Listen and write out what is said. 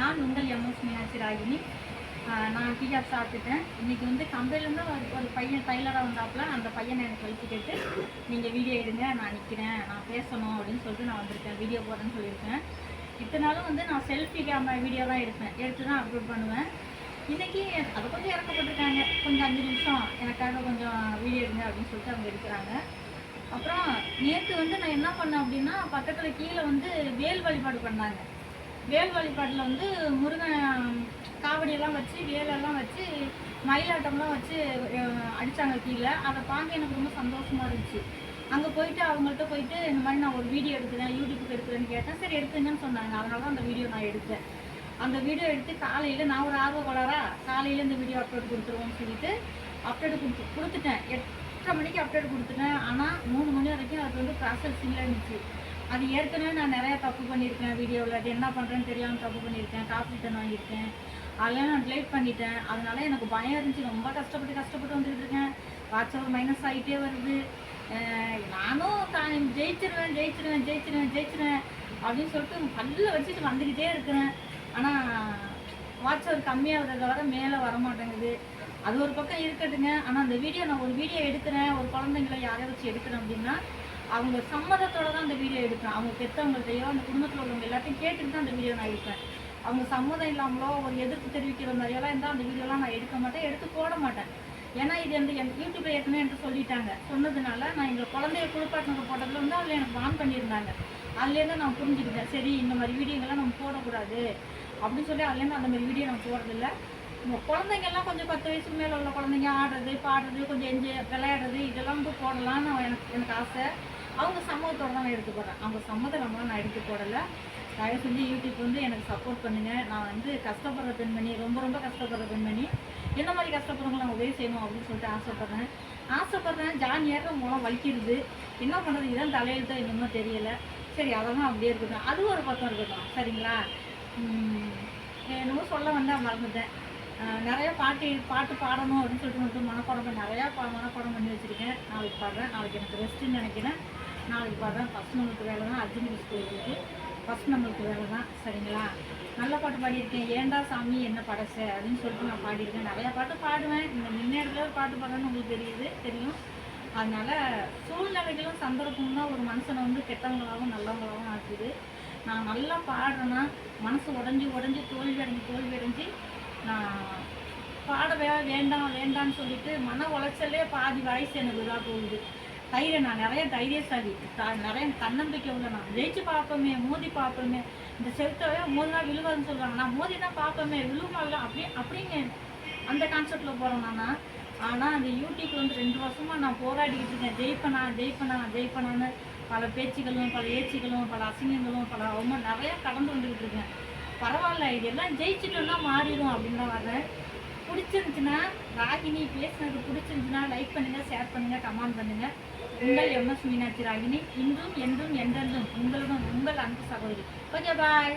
நான் உங்கள் எம்எஸ் மீனாட்சி ராகினி. நான் பிஆர் சாப்பிட்டுட்டேன் இன்னைக்கு வந்து கம்பெனிலேருந்து ஒரு ஒரு பையன் டைலராக வந்தாப்புல அந்த பையனை எனக்கு கழிச்சு கேட்டு நீங்கள் வீடியோ எடுங்க நான் நிற்கிறேன் நான் பேசணும் அப்படின்னு சொல்லிட்டு நான் வந்திருக்கேன். வீடியோ போடுறேன்னு சொல்லியிருக்கேன். இத்தனை நாளும் வந்து நான் செல்ஃபி கேமரா வீடியோ தான் எடுப்பேன். எடுத்து தான் அப்லோட் பண்ணுவேன். இன்றைக்கி அதை கொஞ்சம் இறக்கப்பட்டிருக்காங்க. கொஞ்சம் அஞ்சு நிமிஷம். எனக்காக கொஞ்சம் வீடியோ எடுங்க அப்படின்னு சொல்லிட்டு அவங்க எடுக்கிறாங்க. அப்புறம் நேற்று வந்து நான் என்ன பண்ணேன் அப்படின்னா பக்கத்தில் கீழே வந்து வேல் வழிபாடு பண்ணாங்க. வேல் வழிபாட்டில் வந்து முருகன் காவடியெல்லாம் வச்சு வேலெல்லாம் வச்சு மயிலாட்டம்லாம் வச்சு அடித்தாங்க கீழே. அதை பார்க்க எனக்கு ரொம்ப சந்தோஷமா இருந்துச்சு. அங்கே போயிட்டு அவங்கள்ட்ட போயிட்டு இந்த மாதிரி நான் ஒரு வீடியோ எடுக்கிறேன் யூடியூப்புக்கு எடுக்கிறேன்னு கேட்டேன். சரி எடுத்துங்கன்னு சொன்னாங்க. அதனால தான் அந்த வீடியோ நான் எடுத்தேன். அந்த வீடியோ எடுத்து காலையில் நான் ஒரு ஆர்வ வளரா காலையில் இந்த வீடியோ அப்லோட் கொடுத்துருவோம்னு சொல்லிட்டு அப்டேட் கொடுத்து கொடுத்துட்டேன். எட்டரை மணிக்கு அப்டேட் கொடுத்துட்டேன். ஆனால் மூணு மணி வரைக்கும் அது வந்து ப்ராசஸிங்கில் இருந்துச்சு. அது ஏற்கனவே நான் நிறைய தப்பு பண்ணியிருக்கேன் வீடியோவில் அது என்ன பண்ணுறேன்னு தெரியாமல் தப்பு பண்ணியிருக்கேன் காப்பி ரிட்டன் வாங்கியிருக்கேன். அதெல்லாம் நான் டிலேட் பண்ணிட்டேன். அதனால எனக்கு பயம் இருந்துச்சு. ரொம்ப கஷ்டப்பட்டு கஷ்டப்பட்டு வந்துட்டு இருக்கேன். வாட்ஸ்அப் மைனஸ் ஆகிட்டே வருது. நானும் தான் ஜெயிச்சிருவேன் ஜெயிச்சிருவேன் ஜெயிச்சிருவேன் ஜெயிச்சிருவேன் அப்படின்னு சொல்லிட்டு பல்ல வச்சுட்டு வந்துக்கிட்டே இருக்கிறேன். ஆனால் வாட்ஸ்அப் கம்மியாகிறத தவிர மேலே வர மாட்டேங்குது அது ஒரு பக்கம் இருக்கட்டுங்க. ஆனால் அந்த வீடியோ நான் ஒரு வீடியோ எடுக்கிறேன். ஒரு குழந்தைங்கள யாரையும் வச்சு எடுக்கிறேன் அப்படின்னா அவங்க சம்மதத்தோட தான் அந்த வீடியோ எடுப்பேன் அவங்க பெற்றவங்கள்ட்டையோ அந்த குடும்பத்தில் உள்ளவங்க எல்லாத்தையும் கேட்டுட்டு தான் அந்த வீடியோ நான் எடுப்பேன் அவங்க சம்மதம் இல்லாமலோ ஒரு எதிர்ப்பு தெரிவிக்கிற மாதிரியெல்லாம் இருந்தால் அந்த வீடியோலாம் நான் எடுக்க மாட்டேன். எடுத்து போட மாட்டேன். ஏன்னா இது வந்து என் யூடியூப்ல ஏற்கனவே என்று சொல்லிட்டாங்க. சொன்னதுனால நான் எங்கள் குழந்தைய குளிப்பாட்டினது போட்டதுல வந்து அதில் எனக்கு வான் பண்ணியிருந்தாங்க. அதுலேருந்து நான் புரிஞ்சுக்கிட்டேன். சரி இந்த மாதிரி வீடியோங்கெல்லாம் நம்ம போடக்கூடாது. அப்படின்னு சொல்லி அதுலேருந்து அந்த மாதிரி வீடியோ நான் போடுறதில்ல. நம்ம குழந்தைங்கெல்லாம் கொஞ்சம் பத்து வயசுக்கு மேலே உள்ள குழந்தைங்க ஆடுறது பாடுறது கொஞ்சம் என்ஜாய் விளையாடுறது இதெல்லாம் வந்து போடலாம்னு எனக்கு எனக்கு ஆசை. அவங்க சம்மதத்தோடு தான் நான் எடுத்து போடுறேன். அவங்க சம்மதம் நான் எடுத்து போடலை. தயவு செஞ்சு யூடியூப் வந்து எனக்கு சப்போர்ட் பண்ணுங்கள் நான் வந்து கஷ்டப்படுற பெண்மணி ரொம்ப ரொம்ப கஷ்டப்படுற பெண்மணி. என்ன மாதிரி கஷ்டப்படுறவங்க நான் உதவி செய்யணும் அப்படின்னு சொல்லிட்டு ஆசைப்பட்றேன். ஆசைப்பட்றேன். ஜான் ஏற மூலம் வலிக்கிறது என்ன பண்ணுறது? இதான் தலையெழுத்தா இன்னமும் தெரியலை. சரி அதெல்லாம் அப்படியே இருக்கட்டும். அது ஒரு பக்கம் இருக்கட்டும். சரிங்களா? என்னமோ சொல்ல வந்தால் மறந்துட்டேன். நிறைய பாட்டு பாட்டு பாடணும் அப்படின்னு சொல்லிட்டு மட்டும் மனப்பாடம் பண்ணி நிறையா பா மனப்பாடம் பண்ணி வச்சுருக்கேன். நாளைக்கு பாடுறேன். நாளைக்கு எனக்கு ரெஸ்ட்டுன்னு நினைக்கிறேன். நாளைக்கு பாடுறேன். ஃபஸ்ட் நம்மளுக்கு வேலை தான் அர்ஜுன் மிஸ் கோயிலுக்கு ஃபஸ்ட் நம்மளுக்கு வேலை தான். சரிங்களா? நல்ல பாட்டு பாடியிருக்கேன். ஏண்டா சாமி என்ன படச? அப்படின்னு சொல்லிட்டு நான் பாடியிருக்கேன். நிறையா பாட்டு பாடுவேன். இந்த முன்னேறதுல பாட்டு பாடுறேன்னு உங்களுக்கு தெரியுது தெரியும். அதனால் சூழ்நிலைகளும் சந்தர்ப்பம் தான் ஒரு மனுஷனை வந்து கெட்டவங்களாகவும் நல்லவங்களாகவும் ஆக்குது. நான் நல்லா பாடுறேன்னா மனசு உடஞ்சி உடஞ்சி தோல்வி அடைஞ்சு தோல்வி அடைஞ்சு நான் பாடவே வேண்டாம் வேண்டாம்னு சொல்லிட்டு மன உளைச்சலே பாதி வயசு எனக்கு இதாக போகுது. தைரியம் நான் நிறைய தைரியசாலி. த- நிறைய தன்னம்பிக்கை உள்ள நான். ஜெயிச்சு பார்ப்போமே மோதி பார்ப்போமே. இந்த செலுத்தவே மோதினா விழுவாதுன்னு சொல்கிறாங்க நான் மோதி தான் பார்ப்போமே விழுமாலாம் அப்படி அப்படிங்க அந்த கான்செப்டில் போகிறேன் நானா. ஆனால் அந்த யூடியூப்பில் வந்து ரெண்டு வருஷமாக நான் போராடிக்கிட்டு இருக்கேன். ஜெயிப்பனா ஜெயிப்பனா ஜெயிப்பனான்னு. பல பேச்சுகளும் பல ஏச்சுகளும் பல அசிங்கங்களும் பல ரொம்ப நிறையா கடந்து வந்துக்கிட்டு இருக்கேன். பரவாயில்ல இதெல்லாம் ஜெயிச்சிட்டோம்னா மாறிடும் அப்படின்னு தான் வர்றேன் பிடிச்சிருந்துச்சுன்னா ராகினி பேசுனது பிடிச்சிருந்துச்சுன்னா லைக் பண்ணுங்க ஷேர் பண்ணுங்க கமெண்ட் பண்ணுங்க. உங்கள் எம்எஸ் மீனாட்சி ராகினி இன்றும் என்றும் என்றென்றும் உங்களுடன் உங்கள் அன்பு சகோதரி. Okay bye